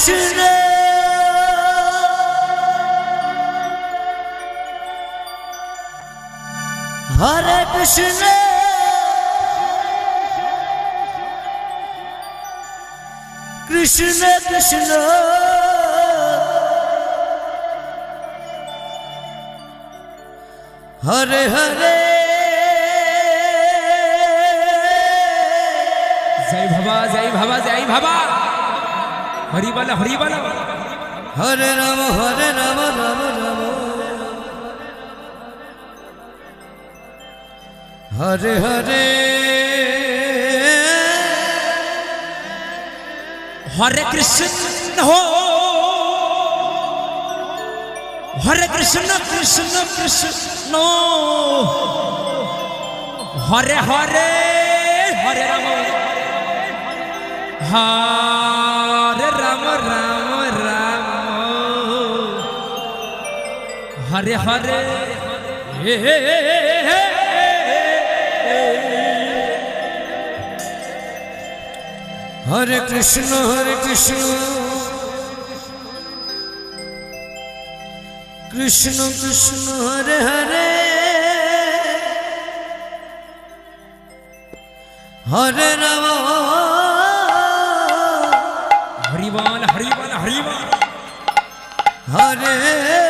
কৃষ্ণ হরে কৃষ্ণ কৃষ্ণ কৃষ্ণ হরে হরে জয় বাবা জয় বাবা জয় বাবা হরি বল হরি বল হরে রাম হরে রাম রাম রাম হরে হরে হরে কৃষ্ণ হো হরে কৃষ্ণ কৃষ্ণ কৃষ্ণ হরে হরে হরে রাম হরে হরে হরে কৃষ্ণ হরে কৃষ্ণ। কৃষ্ণ কৃষ্ণ হরে হরে। হরে রাম। হরি বল হরি বল হরি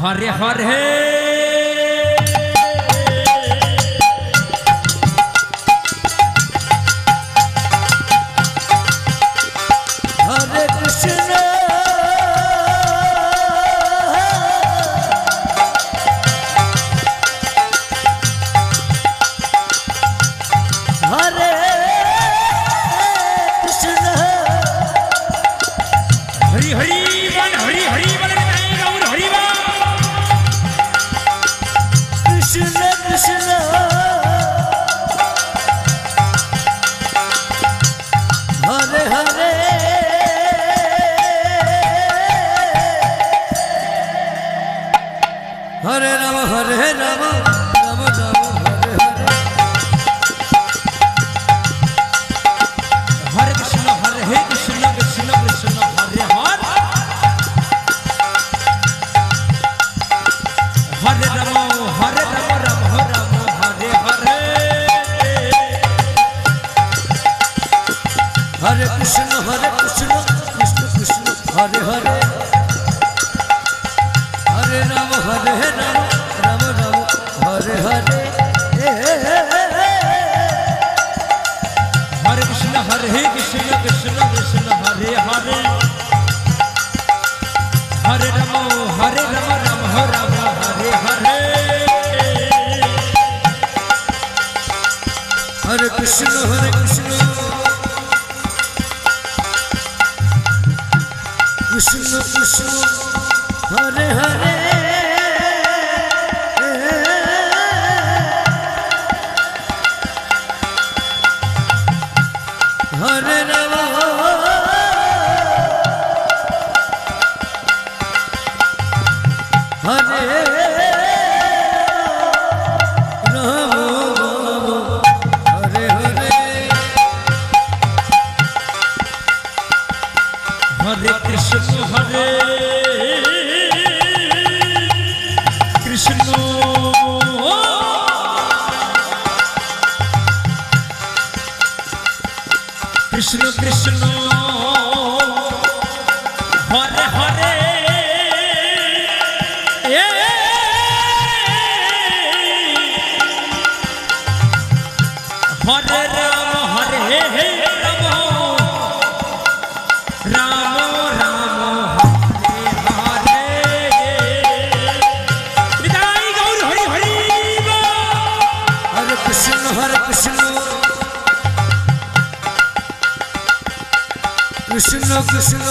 হরে হরে হরে রাম হরে রাম। রাম হরে হরে রাম, হরে হে রাম। রাম রাম, হরে হরে গৌর, হরি হরি হরে কৃষ্ণ হরে কৃষ্ণ। কৃষ্ণ কৃষ্ণ।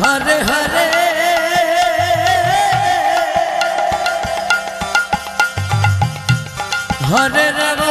হরে হরে। ঘরে হরে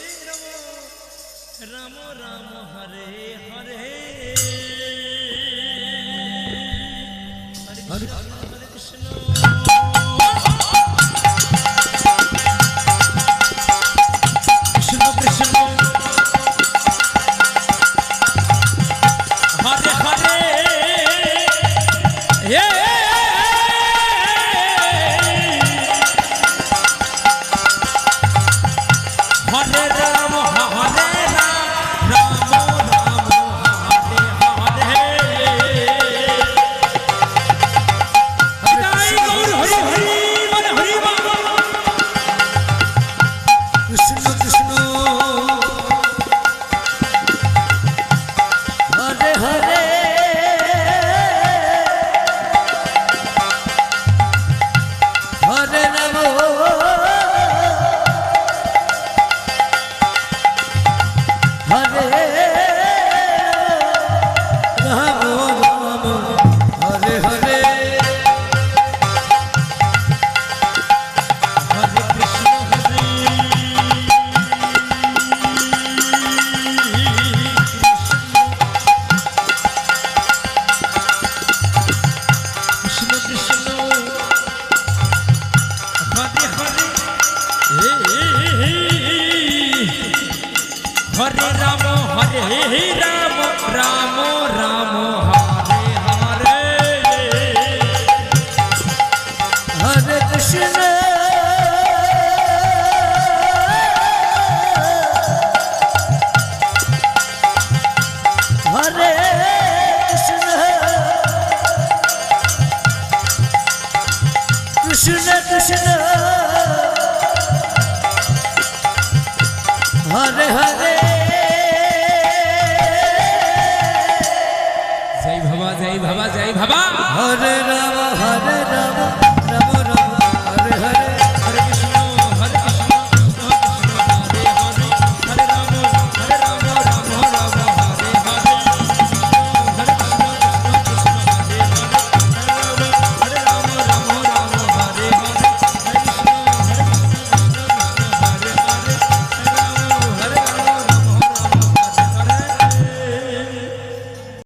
રામ રામ હરે હરે. હરે জয় বাবা জয় বাবা জয় বাবা। হরে রাম হরে